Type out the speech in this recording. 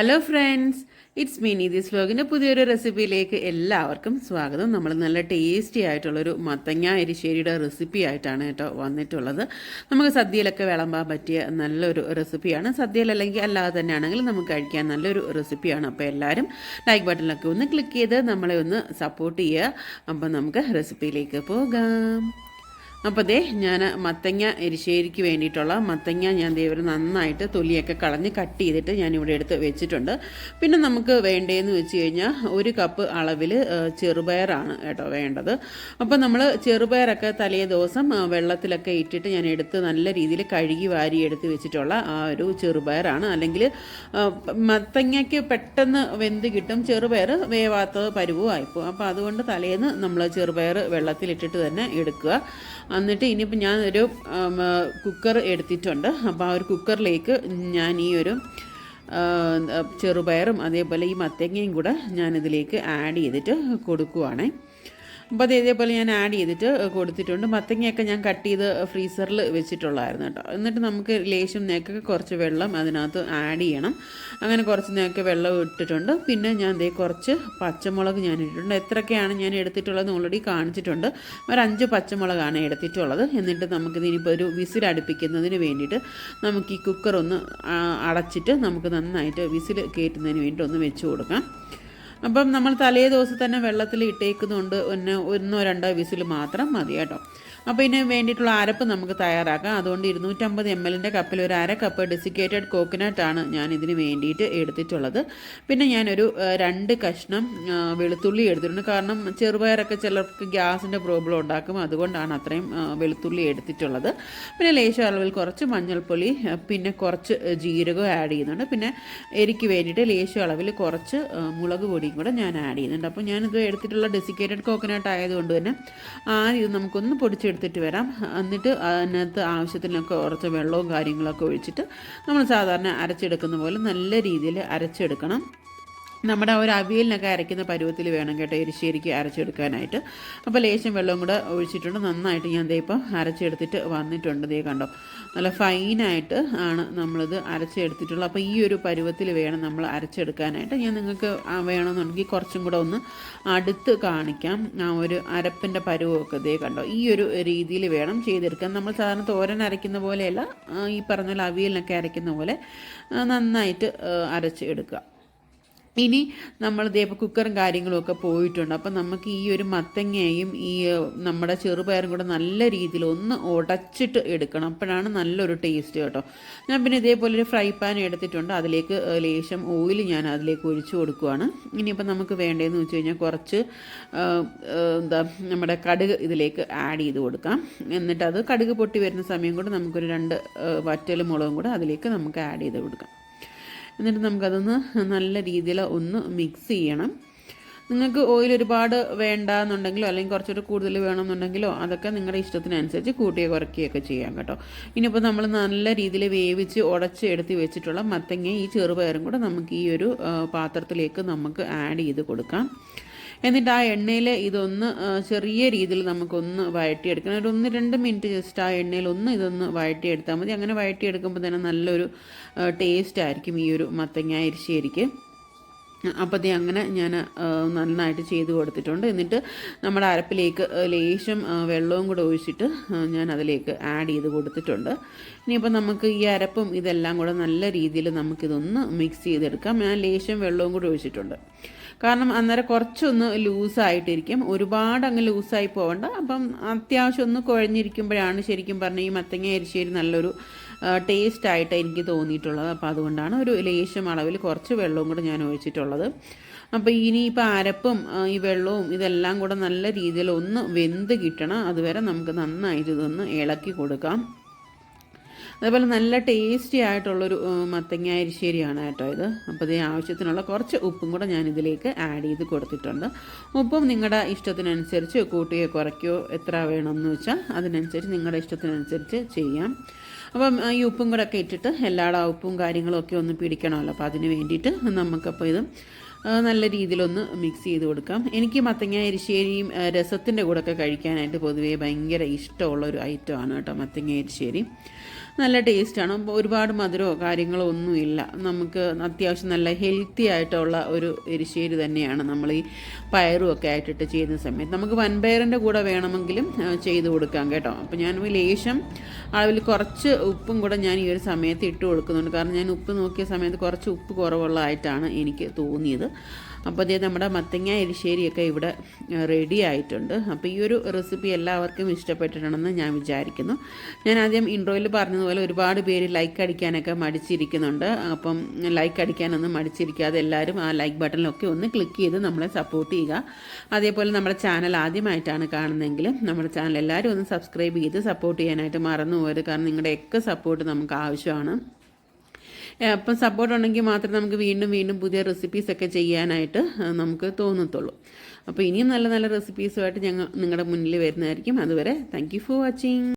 Hello friends it's Meeni this വ്ലോഗിന്റെ പുതിയൊരു റെസിപ്പിയിലേക്ക് എല്ലാവർക്കും സ്വാഗതം. നമ്മൾ നല്ല ടേസ്റ്റി ആയിട്ടുള്ളൊരു മത്തങ്ങ എരിശ്ശേരിയുടെ റെസിപ്പി ആയിട്ടാണ് കേട്ടോ വന്നിട്ടുള്ളത്. നമുക്ക് സദ്യയിലൊക്കെ വിളമ്പാൻ പറ്റിയ നല്ലൊരു റെസിപ്പിയാണ് സദ്യയിലല്ലെങ്കിൽ അല്ലാതെ തന്നെ തന്നെയാണെങ്കിൽ നമുക്ക് കഴിക്കാൻ നല്ലൊരു റെസിപ്പിയാണ് അപ്പോൾ എല്ലാവരും ലൈക്ക് ബട്ടണിലൊക്കെ ഒന്ന് ക്ലിക്ക് ചെയ്ത് നമ്മളെ ഒന്ന് സപ്പോർട്ട് ചെയ്യുക. അപ്പോൾ നമുക്ക് റെസിപ്പിയിലേക്ക് പോകാം. അപ്പോൾ ദേ ഞാൻ മത്തങ്ങ എരിശ്ശേരിക്ക് വേണ്ടിയിട്ടുള്ള മത്തങ്ങ ഞാൻ ദൈവം നന്നായിട്ട് തൊലിയൊക്കെ കളഞ്ഞ് കട്ട് ചെയ്തിട്ട് ഞാൻ ഇവിടെ എടുത്ത് വെച്ചിട്ടുണ്ട്. പിന്നെ നമുക്ക് വേണ്ടതെന്ന് വെച്ച് കഴിഞ്ഞാൽ ഒരു കപ്പ് അളവിൽ ചെറുപയറാണ് കേട്ടോ വേണ്ടത്. അപ്പോൾ നമ്മൾ ചെറുപയറൊക്കെ തലേ ദിവസം വെള്ളത്തിലൊക്കെ ഇട്ടിട്ട് ഞാൻ എടുത്ത് നല്ല രീതിയിൽ കഴുകി വാരി എടുത്ത് വെച്ചിട്ടുള്ള ആ ഒരു ചെറുപയറാണ്. അല്ലെങ്കിൽ മത്തങ്ങയ്ക്ക് പെട്ടെന്ന് വെന്ത് കിട്ടും ചെറുപയർ വേവാത്തത് പരുവും ആയിപ്പോൾ അപ്പോൾ അതുകൊണ്ട് തലേന്ന് നമ്മൾ ചെറുപയർ വെള്ളത്തിലിട്ടിട്ട് തന്നെ എടുക്കുക. എന്നിട്ട് ഇനിയിപ്പോൾ ഞാൻ ഒരു കുക്കർ എടുത്തിട്ടുണ്ട്. അപ്പോൾ ആ ഒരു കുക്കറിലേക്ക് ഞാൻ ഈ ഒരു ചെറുപയറും അതേപോലെ ഈ മത്തങ്ങയും കൂടെ ഞാനിതിലേക്ക് ആഡ് ചെയ്തിട്ട് കൊടുക്കുവാണേ. അപ്പോൾ അത് ഇതേപോലെ ഞാൻ ആഡ് ചെയ്തിട്ട് കൊടുത്തിട്ടുണ്ട്. മത്തങ്ങയൊക്കെ ഞാൻ കട്ട് ചെയ്ത് ഫ്രീസറിൽ വെച്ചിട്ടുള്ളായിരുന്നു കേട്ടോ. എന്നിട്ട് നമുക്ക് ലേശം നേക്കൊക്കെ കുറച്ച് വെള്ളം അതിനകത്ത് ആഡ് ചെയ്യണം. അങ്ങനെ കുറച്ച് നേക്ക് വെള്ളം ഇട്ടിട്ടുണ്ട്. പിന്നെ ഞാൻ ദേ കുറച്ച് പച്ചമുളക് ഞാൻ ഇട്ടിട്ടുണ്ട്. എത്രയൊക്കെയാണ് ഞാൻ എടുത്തിട്ടുള്ളത് ഓൾറെഡി കാണിച്ചിട്ടുണ്ട്. ഒരു അഞ്ച് പച്ചമുളകാണ് എടുത്തിട്ടുള്ളത്. എന്നിട്ട് നമുക്കിത് ഇനിയിപ്പോൾ ഒരു വിസിൽ അടുപ്പിക്കുന്നതിന് വേണ്ടിയിട്ട് നമുക്ക് ഈ കുക്കർ ഒന്ന് അടച്ചിട്ട് നമുക്ക് നന്നായിട്ട് വിസിൽ കയറ്റുന്നതിന് വേണ്ടി ഒന്ന് വെച്ച് കൊടുക്കാം. അപ്പം നമ്മൾ തലേ ദിവസം തന്നെ വെള്ളത്തിൽ ഇട്ടേക്കുന്നതുകൊണ്ട് ഒന്ന് ഒന്നോ രണ്ടോ വിസിൽ മാത്രം മതി കേട്ടോ. അപ്പോൾ ഇതിന് വേണ്ടിയിട്ടുള്ള അരപ്പ് നമുക്ക് തയ്യാറാക്കാം. അതുകൊണ്ട് ഇരുന്നൂറ്റമ്പത് എം എല്ലിന്റെ കപ്പിൽ ഒരു അര കപ്പ് ഡെസിക്കേറ്റഡ് ആണ് ഞാൻ ഇതിന് വേണ്ടിയിട്ട് എടുത്തിട്ടുള്ളത്. പിന്നെ ഞാനൊരു രണ്ട് കഷ്ണം വെളുത്തുള്ളി എടുത്തിട്ടുണ്ട്. കാരണം ചെറുപയറൊക്കെ ചിലർക്ക് ഗ്യാസിന്റെ പ്രോബ്ലം ഉണ്ടാക്കും. അതുകൊണ്ടാണ് അത്രയും വെളുത്തുള്ളി എടുത്തിട്ടുള്ളത്. പിന്നെ ലേശം അളവിൽ കുറച്ച് മഞ്ഞൾപ്പൊളി പിന്നെ കുറച്ച് ജീരകം ആഡ് ചെയ്യുന്നുണ്ട്. പിന്നെ എരിക്ക് വേണ്ടിയിട്ട് ലേശം അളവിൽ കുറച്ച് മുളക് മുളക് പൊടിയും കൂടെ ഞാൻ ആഡ് ചെയ്യുന്നുണ്ട്. അപ്പോൾ ഞാനിത് എടുത്തിട്ടുള്ള ഡെസിക്കേറ്റഡ് കോക്കനട്ട് ആയതുകൊണ്ട് തന്നെ ആദ്യം ഇത് നമുക്കൊന്ന് പൊടിച്ചെടുത്തിട്ട് വരാം. എന്നിട്ട് അതിനകത്ത് ആവശ്യത്തിനൊക്കെ കുറച്ച് വെള്ളവും കാര്യങ്ങളൊക്കെ ഒഴിച്ചിട്ട് നമ്മൾ സാധാരണ അരച്ചെടുക്കുന്ന പോലെ നല്ല രീതിയിൽ അരച്ചെടുക്കണം. നമ്മുടെ ഒരു അവിയലിനൊക്കെ അരയ്ക്കുന്ന പരുവത്തിൽ വേണം കേട്ടോ എരിശ്ശേരിക്ക് അരച്ചെടുക്കാനായിട്ട്. അപ്പോൾ ലേശം വെള്ളവും കൂടെ ഒഴിച്ചിട്ടുണ്ട്. നന്നായിട്ട് ഞാൻ ദേ ഇപ്പം അരച്ചെടുത്തിട്ട് വന്നിട്ടുണ്ട് ദേ കണ്ടോ. നല്ല ഫൈനായിട്ട് ആണ് നമ്മളിത് അരച്ചെടുത്തിട്ടുള്ളത്. അപ്പോൾ ഈ ഒരു പരുവത്തിൽ വേണം നമ്മൾ അരച്ചെടുക്കാനായിട്ട്. ഞാൻ നിങ്ങൾക്ക് വേണമെന്നുണ്ടെങ്കിൽ കുറച്ചും കൂടെ ഒന്ന് അടുത്ത് കാണിക്കാം. ആ ഒരു അരപ്പിന്റെ പരുവമൊക്കെ ദേ കണ്ടോ. ഈ ഒരു രീതിയിൽ വേണം ചെയ്തെടുക്കാൻ. നമ്മൾ സാധാരണ തോരൻ അരയ്ക്കുന്ന പോലെയല്ല ഈ പറഞ്ഞ അവിയലിനൊക്കെ അരയ്ക്കുന്ന പോലെ നന്നായിട്ട് അരച്ച് എടുക്കുക ഇനി നമ്മൾ ഇതേ കുക്കറും കാര്യങ്ങളും ഒക്കെ പോയിട്ടുണ്ട്. അപ്പം നമുക്ക് ഈ ഒരു മത്തങ്ങയും ഈ നമ്മുടെ ചെറുപയറും കൂടെ നല്ല രീതിയിൽ ഒന്ന് ഉടച്ചിട്ട് എടുക്കണം. അപ്പോഴാണ് നല്ലൊരു ടേസ്റ്റ് കേട്ടോ. ഞാൻ പിന്നെ ഇതേപോലെ ഒരു ഫ്രൈ പാൻ എടുത്തിട്ടുണ്ട്. അതിലേക്ക് ലേശം ഓയിൽ ഞാൻ അതിലേക്ക് ഒഴിച്ചു കൊടുക്കുവാണ്. ഇനിയിപ്പോൾ നമുക്ക് വേണ്ടതെന്ന് വെച്ച് കഴിഞ്ഞാൽ കുറച്ച് എന്താ നമ്മുടെ കടുക് ഇതിലേക്ക് ആഡ് ചെയ്ത് കൊടുക്കാം. എന്നിട്ട് അത് കടുക് പൊട്ടി വരുന്ന സമയം കൂടെ നമുക്കൊരു രണ്ട് വറ്റൽ മുളകും കൂടെ അതിലേക്ക് നമുക്ക് ആഡ് ചെയ്ത് കൊടുക്കാം. എന്നിട്ട് നമുക്കതൊന്ന് നല്ല രീതിയിൽ ഒന്ന് മിക്സ് ചെയ്യണം. നിങ്ങൾക്ക് ഓയിൽ ഒരുപാട് വേണ്ട എന്നുണ്ടെങ്കിലോ അല്ലെങ്കിൽ കുറച്ചുകൂടി കൂടുതൽ വേണമെന്നുണ്ടെങ്കിലോ അതൊക്കെ നിങ്ങളുടെ ഇഷ്ടത്തിനനുസരിച്ച് കൂട്ടിയോ കുറയ്ക്കുകയൊക്കെ ചെയ്യാം കേട്ടോ. ഇനിയിപ്പോൾ നമ്മൾ നല്ല രീതിയിൽ വേവിച്ച് ഉടച്ച് എടുത്ത് വെച്ചിട്ടുള്ള മത്തങ്ങ ഈ ചെറുപയറും കൂടെ നമുക്ക് ഈ ഒരു പാത്രത്തിലേക്ക് നമുക്ക് ആഡ് ചെയ്ത് കൊടുക്കാം. എന്നിട്ട് ആ എണ്ണയിൽ ഇതൊന്ന് ചെറിയ രീതിയിൽ നമുക്കൊന്ന് വഴറ്റിയെടുക്കണം. ഒരു ഒന്ന് രണ്ട് മിനിറ്റ് ജസ്റ്റ് ആ എണ്ണയിൽ ഒന്ന് ഇതൊന്ന് വഴറ്റിയെടുത്താൽ മതി. അങ്ങനെ വഴറ്റിയെടുക്കുമ്പോൾ തന്നെ നല്ലൊരു ടേസ്റ്റ് ആയിരിക്കും ഈ ഒരു മത്തങ്ങ എരിശ്ശേരിക്ക് അപ്പോൾ ദേ അങ്ങനെ ഞാൻ നന്നായിട്ട് ചെയ്ത് കൊടുത്തിട്ടുണ്ട്. എന്നിട്ട് നമ്മുടെ അരപ്പിലേക്ക് ലേശം വെള്ളവും കൂടെ ഒഴിച്ചിട്ട് ഞാൻ അതിലേക്ക് ആഡ് ചെയ്ത് കൊടുത്തിട്ടുണ്ട്. ഇനിയിപ്പോൾ നമുക്ക് ഈ അരപ്പും ഇതെല്ലാം കൂടെ നല്ല രീതിയിൽ നമുക്കിതൊന്ന് മിക്സ് ചെയ്തെടുക്കാം. ഞാൻ ലേശം വെള്ളവും കൂടെ ഒഴിച്ചിട്ടുണ്ട്. കാരണം അന്നേരം കുറച്ചൊന്ന് ലൂസായിട്ടിരിക്കും. ഒരുപാട് അങ്ങ് ലൂസായി പോകണ്ട അപ്പം അത്യാവശ്യം ഒന്ന് കുഴഞ്ഞിരിക്കുമ്പോഴാണ് ശരിക്കും പറഞ്ഞാൽ ഈ മത്തങ്ങ എരിശ്ശേരി നല്ലൊരു ടേസ്റ്റ് ആയിട്ട് എനിക്ക് തോന്നിയിട്ടുള്ളത്. അപ്പോൾ അതുകൊണ്ടാണ് ഒരു ലേശം അളവിൽ കുറച്ച് വെള്ളവും കൂടെ ഞാൻ ഒഴിച്ചിട്ടുള്ളത്. അപ്പോൾ ഇനിയിപ്പോൾ അരപ്പും ഈ വെള്ളവും ഇതെല്ലാം കൂടെ നല്ല രീതിയിൽ ഒന്ന് വെന്ത് കിട്ടണം. അതുവരെ നമുക്ക് നന്നായിട്ട് ഇതൊന്ന് ഇളക്കി കൊടുക്കാം. അതേപോലെ നല്ല ടേസ്റ്റി ആയിട്ടുള്ളൊരു മത്തങ്ങ അരിശ്ശേരിയാണ് കേട്ടോ ഇത്. അപ്പോൾ ഇത് ആവശ്യത്തിനുള്ള കുറച്ച് ഉപ്പും കൂടെ ഞാൻ ഇതിലേക്ക് ആഡ് ചെയ്ത് കൊടുത്തിട്ടുണ്ട്. ഉപ്പും നിങ്ങളുടെ ഇഷ്ടത്തിനനുസരിച്ച് കൂട്ടിയോ കുറയ്ക്കോ എത്ര വേണമെന്ന് വെച്ചാൽ അതിനനുസരിച്ച് നിങ്ങളുടെ ഇഷ്ടത്തിനനുസരിച്ച് ചെയ്യാം. അപ്പം ഈ ഉപ്പും കൂടെ ഒക്കെ ഇട്ടിട്ട് എല്ലാട ഉപ്പും കാര്യങ്ങളും ഒക്കെ ഒന്ന് പിടിക്കണമല്ലോ. അപ്പോൾ അതിന് വേണ്ടിയിട്ട് നമുക്കപ്പോൾ ഇത് നല്ല രീതിയിലൊന്ന് മിക്സ് ചെയ്ത് കൊടുക്കാം. എനിക്ക് മത്തങ്ങ എരിശ്ശേരിയും രസത്തിന്റെ കൂടെ ഒക്കെ കഴിക്കാനായിട്ട് പൊതുവേ ഭയങ്കര ഇഷ്ടമുള്ള ഒരു ഐറ്റമാണ് കേട്ടോ മത്തങ്ങ എരിശ്ശേരി നല്ല ടേസ്റ്റാണ്. ഒരുപാട് മധുരമോ കാര്യങ്ങളോ ഒന്നുമില്ല. നമുക്ക് അത്യാവശ്യം നല്ല ഹെൽത്തി ആയിട്ടുള്ള ഒരു എരിശ്ശേരി തന്നെയാണ് നമ്മൾ ഈ പയറും ഒക്കെ ആയിട്ടിട്ട് ചെയ്യുന്ന സമയത്ത്. നമുക്ക് വൻപയറിന്റെ കൂടെ വേണമെങ്കിലും ചെയ്ത് കൊടുക്കാം കേട്ടോ. അപ്പോൾ ഞാൻ ലേശം അളവിൽ കുറച്ച് ഉപ്പും കൂടെ ഞാൻ ഈ ഒരു സമയത്ത് ഇട്ട് കൊടുക്കുന്നുണ്ട്. കാരണം ഞാൻ ഉപ്പ് നോക്കിയ സമയത്ത് കുറച്ച് ഉപ്പ് കുറവുള്ളതായിട്ടാണ് എനിക്ക് തോന്നിയത്. അപ്പോൾ അതേ നമ്മുടെ മത്തങ്ങ എരിശ്ശേരിയൊക്കെ ഇവിടെ റെഡി ആയിട്ടുണ്ട്. അപ്പോൾ ഈ ഒരു റെസിപ്പി എല്ലാവർക്കും ഇഷ്ടപ്പെട്ടിട്ടുണ്ടെന്ന് ഞാൻ വിചാരിക്കുന്നു. ഞാൻ ആദ്യം ഇൻട്രോയിൽ പറഞ്ഞതുപോലെ ഒരുപാട് പേര് ലൈക്ക് അടിക്കാനൊക്കെ മടിച്ചിരിക്കുന്നുണ്ട്. അപ്പം ലൈക്ക് അടിക്കാനൊന്നും മടിച്ചിരിക്കാതെ എല്ലാവരും ആ ലൈക്ക് ബട്ടണിലൊക്കെ ഒന്ന് ക്ലിക്ക് ചെയ്ത് നമ്മളെ സപ്പോർട്ട് ചെയ്യുക. അതേപോലെ നമ്മുടെ ചാനൽ ആദ്യമായിട്ടാണ് കാണുന്നതെങ്കിൽ നമ്മുടെ ചാനൽ എല്ലാവരും ഒന്ന് സബ്സ്ക്രൈബ് ചെയ്ത് സപ്പോർട്ട് ചെയ്യാനായിട്ട് മറന്നു പോകരുത് കാരണം നിങ്ങളുടെയൊക്കെ സപ്പോർട്ട് നമുക്ക് ആവശ്യമാണ്. അപ്പം സപ്പോർട്ട് ഉണ്ടെങ്കിൽ മാത്രമേ നമുക്ക് വീണ്ടും വീണ്ടും പുതിയ റെസിപ്പീസ് ഒക്കെ ചെയ്യാനായിട്ട് നമുക്ക് തോന്നത്തുള്ളൂ. അപ്പോൾ ഇനിയും നല്ല നല്ല റെസിപ്പീസുമായിട്ട് ഞങ്ങൾ നിങ്ങളുടെ മുന്നിൽ വരുന്നതായിരിക്കും. അതുവരെ താങ്ക് ഫോർ വാച്ചിങ്